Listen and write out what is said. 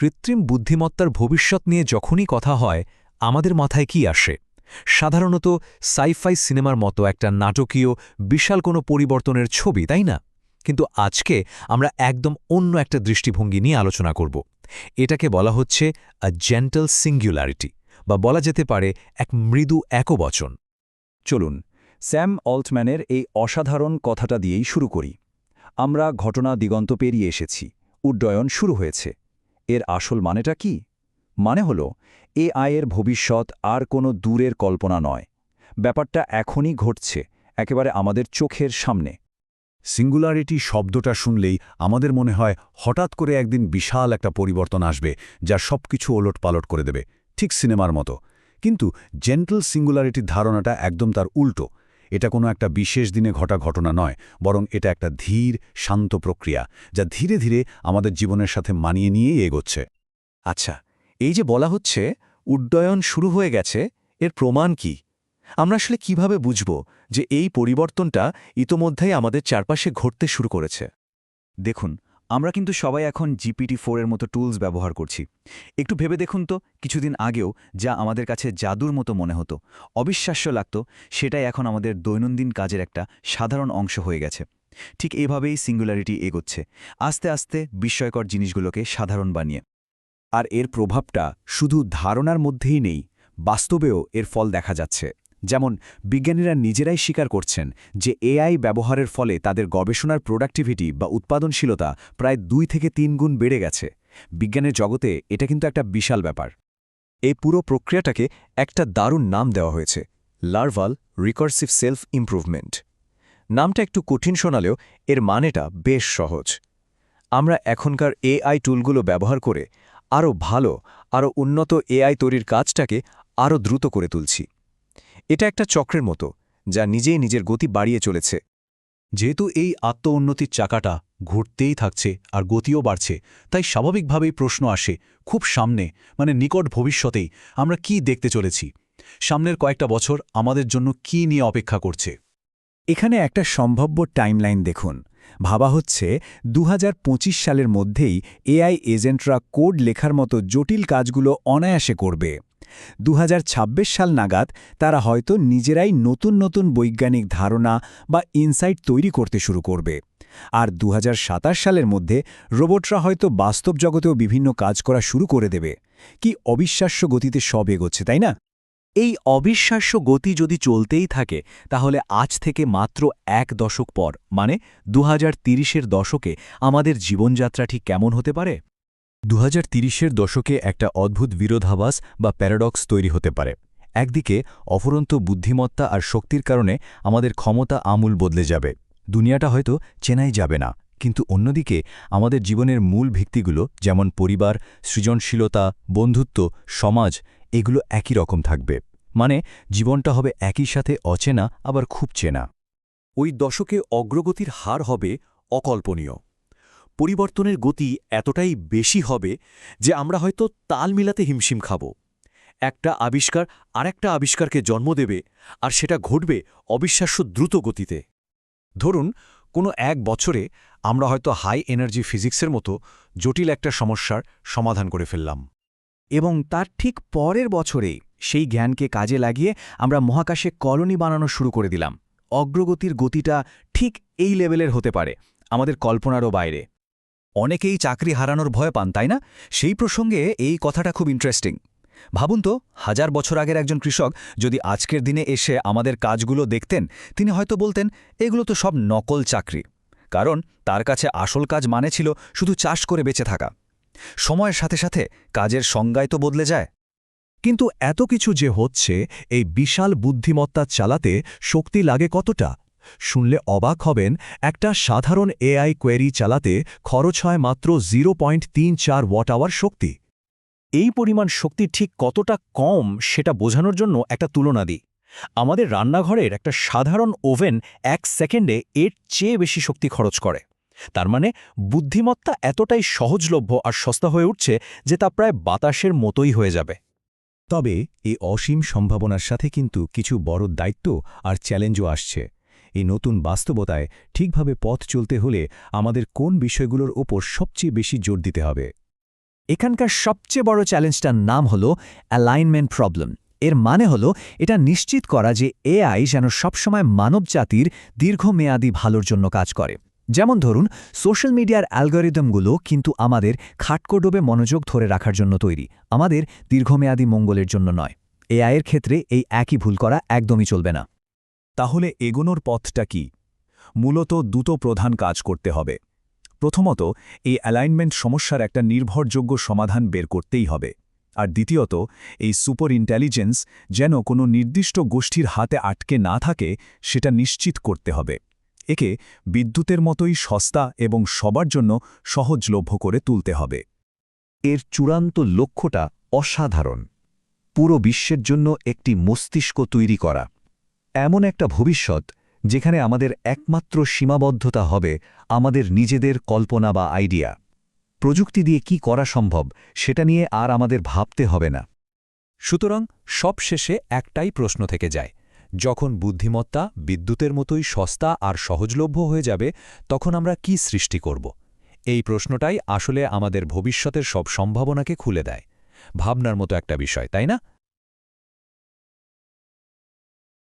কৃত্রিম বুদ্ধিমত্তার ভবিষ্যৎ নিয়ে যখনই কথা হয়, আমাদের মাথায় কি আসে? সাধারণত সাইফাই সিনেমার মতো একটা নাটকীয়, বিশাল কোনো পরিবর্তনের ছবি, তাই না? কিন্তু আজকে আমরা একদম অন্য একটা দৃষ্টিভঙ্গি নিয়ে আলোচনা করব। এটাকে বলা হচ্ছে আ জেন্টাল সিঙ্গুলারিটি বা বলা যেতে পারে এক মৃদু একবচন। চলুন, স্যাম অল্টম্যানের এই অসাধারণ কথাটা দিয়েই শুরু করি। আমরা ঘটনা দিগন্ত পেরিয়ে এসেছি। উড্ডয়ন শুরু হয়েছে। এর আসল মানেটা কি? মানে হল এ আয়ের ভবিষ্যৎ আর কোনো দূরের কল্পনা নয়। ব্যাপারটা এখনই ঘটছে, একেবারে আমাদের চোখের সামনে। সিঙ্গুলারিটি শব্দটা শুনলেই আমাদের মনে হয় হঠাৎ করে একদিন বিশাল একটা পরিবর্তন আসবে, যা সবকিছু ওলটপালট করে দেবে, ঠিক সিনেমার মতো। কিন্তু জেন্টল সিঙ্গুলারিটির ধারণাটা একদম তার উল্টো। এটা কোনো একটা বিশেষ দিনে ঘটা ঘটনা নয়, বরং এটা একটা ধীর, শান্ত প্রক্রিয়া, যা ধীরে ধীরে আমাদের জীবনের সাথে মানিয়ে নিয়েই এগোচ্ছে। আচ্ছা এই যে বলা হচ্ছে, উড্ডয়ন শুরু হয়ে গেছে, এর প্রমাণ কি? আমরা আসলে কীভাবে বুঝব যে এই পরিবর্তনটা ইতোমধ্যেই আমাদের চারপাশে ঘটতে শুরু করেছে? দেখুন আমরা কিন্তু সবাই এখন জিপিটি ফোরের মতো টুলস ব্যবহার করছি। একটু ভেবে দেখুন তো, কিছুদিন আগেও যা আমাদের কাছে জাদুর মতো মনে হতো। অবিশ্বাস্য লাগত, সেটাই এখন আমাদের দৈনন্দিন কাজের একটা সাধারণ অংশ হয়ে গেছে। ঠিক এভাবেই সিঙ্গুলারিটি এগোচ্ছে। আস্তে আস্তে বিস্ময়কর জিনিসগুলোকে সাধারণ বানিয়ে। আর এর প্রভাবটা শুধু ধারণার মধ্যেই নেই, বাস্তবেও এর ফল দেখা যাচ্ছে। যেমন, বিজ্ঞানীরা নিজেরাই স্বীকার করছেন যে এআই ব্যবহারের ফলে তাদের গবেষণার প্রোডাক্টিভিটি বা উৎপাদনশীলতা প্রায় দুই থেকে তিন গুণ বেড়ে গেছে। বিজ্ঞানের জগতে এটা কিন্তু একটা বিশাল ব্যাপার। এই পুরো প্রক্রিয়াটাকে একটা দারুণ নাম দেওয়া হয়েছে লার্ভাল রিকার্সিভ সেলফ ইমপ্রুভমেন্ট নামটা একটু কঠিন শোনালেও এর মানেটা বেশ সহজ। আমরা এখনকার এআই টুলগুলো ব্যবহার করে আরও ভালো, আরও উন্নত এআই তৈরির কাজটাকে আরও দ্রুত করে তুলছি। এটা একটা চক্রের মতো, যা নিজেই নিজের গতি বাড়িয়ে চলেছে। যেহেতু এই আত্ম উন্নতির চাকাটা ঘুরতেই থাকছে আর গতিও বাড়ছে, তাই স্বাভাবিকভাবেই প্রশ্ন আসে, খুব সামনে মানে নিকট ভবিষ্যতেই, আমরা কি দেখতে চলেছি? সামনের কয়েকটা বছর আমাদের জন্য কি নিয়ে অপেক্ষা করছে? এখানে একটা সম্ভাব্য টাইমলাইন দেখুন। ভাবা হচ্ছে দু হাজার পঁচিশ সালের মধ্যেই এআই এজেন্টরা কোড লেখার মতো জটিল কাজগুলো অনায়াসে করবে। দু হাজার ছাব্বিশ সাল নাগাদ তারা হয়তো নিজেরাই নতুন নতুন বৈজ্ঞানিক ধারণা বা ইনসাইট তৈরি করতে শুরু করবে। আর দু হাজার সাতাশ সালের মধ্যে রোবটরা হয়তো বাস্তব জগতেও বিভিন্ন কাজ করা শুরু করে দেবে। কি অবিশ্বাস্য গতিতে সব এগোচ্ছে, তাই না? এই অবিশ্বাস্য গতি যদি চলতেই থাকে, তাহলে আজ থেকে মাত্র এক দশক পর মানে দু হাজার দশকে, আমাদের জীবনযাত্রা ঠিক কেমন হতে পারে? দু হাজার দশকে একটা অদ্ভুত বিরোধাভাস বা প্যারাডক্স তৈরি হতে পারে। একদিকে, অফরন্ত বুদ্ধিমত্তা আর শক্তির কারণে আমাদের ক্ষমতা আমূল বদলে যাবে। দুনিয়াটা হয়তো চেনাই যাবে না, কিন্তু অন্যদিকে, আমাদের জীবনের মূল ভিত্তিগুলো যেমন পরিবার, সৃজনশীলতা, বন্ধুত্ব, সমাজ, এগুলো একই রকম থাকবে। মানে জীবনটা হবে একই সাথে অচেনা, আবার খুব চেনা। ওই দশকে অগ্রগতির হার হবে অকল্পনীয়। পরিবর্তনের গতি এতটাই বেশি হবে যে আমরা হয়তো তাল মিলাতে হিমশিম খাব। একটা আবিষ্কার আরেকটা আবিষ্কারকে জন্ম দেবে আর সেটা ঘটবে অবিশ্বাস্য দ্রুত গতিতে। ধরুন, কোনো এক বছরে আমরা হয়তো হাই এনার্জি ফিজিক্সের মতো জটিল একটা সমস্যার সমাধান করে ফেললাম। এবং তার ঠিক পরের বছরেই সেই জ্ঞানকে কাজে লাগিয়ে আমরা মহাকাশে কলোনি বানানো শুরু করে দিলাম। অগ্রগতির গতিটা ঠিক এই লেভেলের হতে পারে, আমাদের কল্পনারও বাইরে। অনেকেই চাকরি হারানোর ভয় পান, তাই না? সেই প্রসঙ্গে এই কথাটা খুব ইন্টারেস্টিং ভাবুন তো, হাজার বছর আগের একজন কৃষক যদি আজকের দিনে এসে আমাদের কাজগুলো দেখতেন, তিনি হয়তো বলতেন, এগুলো তো সব নকল চাকরি। কারণ তার কাছে আসল কাজ মানে ছিল শুধু চাষ করে বেঁচে থাকা। সময়ের সাথে সাথে কাজের সংজ্ঞায় তো বদলে যায়। কিন্তু এত কিছু যে হচ্ছে, এই বিশাল বুদ্ধিমত্তা চালাতে শক্তি লাগে কতটা? শুনলে অবাক হবেন, একটা সাধারণ এআই কোয়েরি চালাতে খরচ হয় মাত্র জিরো পয়েন্ট তিন চার ওয়াট আওয়ার শক্তি। এই পরিমাণ শক্তি ঠিক কতটা কম সেটা বোঝানোর জন্য একটা তুলনা দিই। আমাদের রান্নাঘরের একটা সাধারণ ওভেন এক সেকেন্ডে এর চেয়ে বেশি শক্তি খরচ করে। তার মানে বুদ্ধিমত্তা এতটাই সহজলভ্য আর সস্তা হয়ে উঠছে যে তা প্রায় বাতাসের মতোই হয়ে যাবে। তবে এই অসীম সম্ভাবনার সাথে কিন্তু কিছু বড় দায়িত্ব আর চ্যালেঞ্জও আসছে। এই নতুন বাস্তবতায় ঠিকভাবে পথ চলতে হলে আমাদের কোন বিষয়গুলোর ওপর সবচেয়ে বেশি জোর দিতে হবে? এখানকার সবচেয়ে বড় চ্যালেঞ্জটার নাম হল অ্যালাইনমেন্ট প্রবলেম। এর মানে হল এটা নিশ্চিত করা যে এআই যেন সবসময় মানবজাতির দীর্ঘমেয়াদী ভালোর জন্য কাজ করে। যেমন ধরুন, সোশ্যাল মিডিয়ার অ্যালগোরিদমগুলো কিন্তু আমাদের খাটকোডোবে মনোযোগ ধরে রাখার জন্য তৈরি, আমাদের দীর্ঘমেয়াদী মঙ্গলের জন্য নয়। এআইয়ের ক্ষেত্রে এই একই ভুল করা একদমই চলবে না। তাহলে এগোনোর পথটা কি? মূলত দুটো প্রধান কাজ করতে হবে। প্রথমত, এই অ্যালাইনমেন্ট সমস্যার একটা নির্ভরযোগ্য সমাধান বের করতেই হবে। আর দ্বিতীয়ত, এই সুপার ইন্টেলিজেন্স যেন কোনো নির্দিষ্ট গোষ্ঠীর হাতে আটকে না থাকে, সেটা নিশ্চিত করতে হবে। একে বিদ্যুতের মতোই সস্তা এবং সবার জন্য সহজলভ্য করে তুলতে হবে। এর চূড়ান্ত লক্ষ্যটা অসাধারণ। পুরো বিশ্বের জন্য একটি মস্তিষ্ক তৈরি করা। এমন একটা ভবিষ্যৎ যেখানে আমাদের একমাত্র সীমাবদ্ধতা হবে আমাদের নিজেদের কল্পনা বা আইডিয়া। প্রযুক্তি দিয়ে কি করা সম্ভব সেটা নিয়ে আর আমাদের ভাবতে হবে না। সুতরাং সবশেষে একটাই প্রশ্ন থেকে যায়, যখন বুদ্ধিমত্তা বিদ্যুতের মতোই সস্তা আর সহজলভ্য হয়ে যাবে, তখন আমরা কি সৃষ্টি করব? এই প্রশ্নটাই আসলে আমাদের ভবিষ্যতের সব সম্ভাবনাকে খুলে দেয়। ভাবনার মতো একটা বিষয়, তাই না?